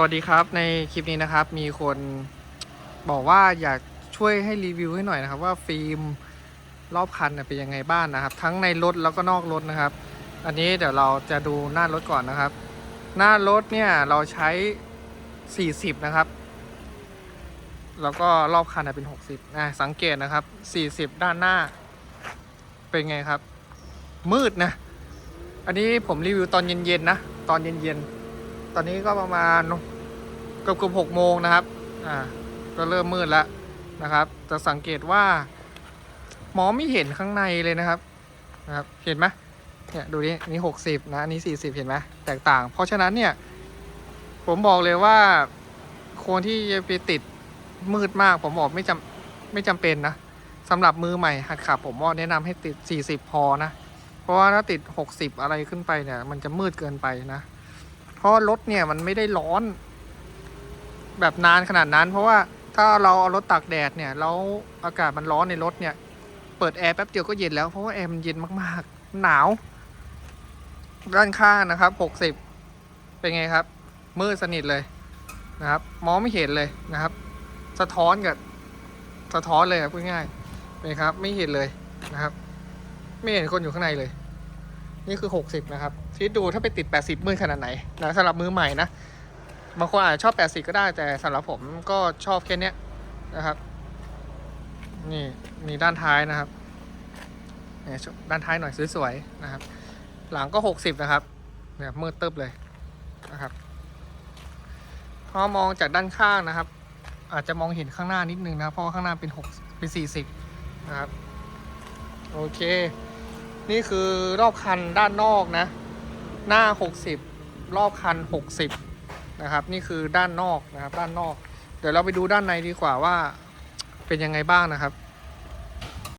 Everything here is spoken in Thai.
วัสดีครับในคลิปนี้นะครับ มีคนบอกว่าอยากช่วยให้รีวิวให้หน่อยนะครับ ว่าฟิล์มรอบคันเป็นยังไงบ้างนะครับ ทั้งในรถแล้วก็นอกรถนะครับ อันนี้เดี๋ยวเราจะดูหน้ารถก่อนนะครับ หน้ารถเนี่ยเราใช้ 40 นะครับ แล้วก็รอบคันเป็น 60นะสังเกตนะครับ 40 ด้านหน้า เป็นไงครับ มืดนะ อันนี้ผมรีวิวตอนเย็นๆนะ ตอนเย็นๆ ตอนนี้ก็ประมาณเกือบเกือบหกโมงนะครับ อ่า ก็เริ่มมืดแล้วนะครับ จะสังเกตว่ามองไม่เห็นข้างในเลยนะครับ นะครับ เห็นไหมเนี่ยดูดิอันนี้หกสิบนะอันนี้สี่สิบเห็นไหมแตกต่าง เพราะฉะนั้นเนี่ย ผมบอกเลยว่าคนที่จะไปติดมืดมาก ผมบอกไม่จำไม่จำเป็นนะสำหรับมือใหม่หัดขับ ผมว่าแนะนำให้ติด 40 พอนะ เพราะว่าถ้าติด 60 อะไรขึ้นไปเนี่ย มันจะมืดเกินไปนะ ราะรถเนี่ยมันไม่ได้ร้อน แบบนานขนาดนั้น เพราะว่าถ้าเราเอารถตากแดดเนี่ยแล้วอากาศมันร้อนในรถเนี่ย เปิดแอร์แป๊บเดียวก็เย็นแล้วเพราะว่าแอร์มันเย็นมากๆ หนาว ด้านข้างนะครับ60เป็นไงครับ มืดสนิทเลยนะครับ มองไม่เห็นเลยนะครับ สะท้อนกับสะท้อนเลยครับพูดง่ายๆเป็นครับ ไม่เห็นเลยนะครับ ไม่เห็นคนอยู่ข้างในเลย นี่คือ60นะครับ คิดดูถ้าไปติด 80มืดขนาดไหนนะสำหรับมือใหม่นะบางคนอาจจะชอบ 80 ก็ได้แต่สำหรับผมก็ชอบแค่เนี้ยนะครับ นี่มีด้านท้ายนะครับเนี่ยด้านท้ายหน่อยสวยๆนะครับ หลังก็ 60 นะครับเนี่ยมืดตึบเลยนะครับพอมองจากด้านข้างนะครับ อาจจะมองเห็นข้างหน้านิดนึงนะเพราะข้างหน้าเป็น6เป็น 40 นะครับ โอเค นี่คือรอบคันด้านนอกนะ หน้า 60 รอบคัน 60 นะครับ นี่คือด้านนอกนะครับ ด้านนอก เดี๋ยวเราไปดูด้านในดีกว่าว่าเป็นยังไงบ้างนะครับ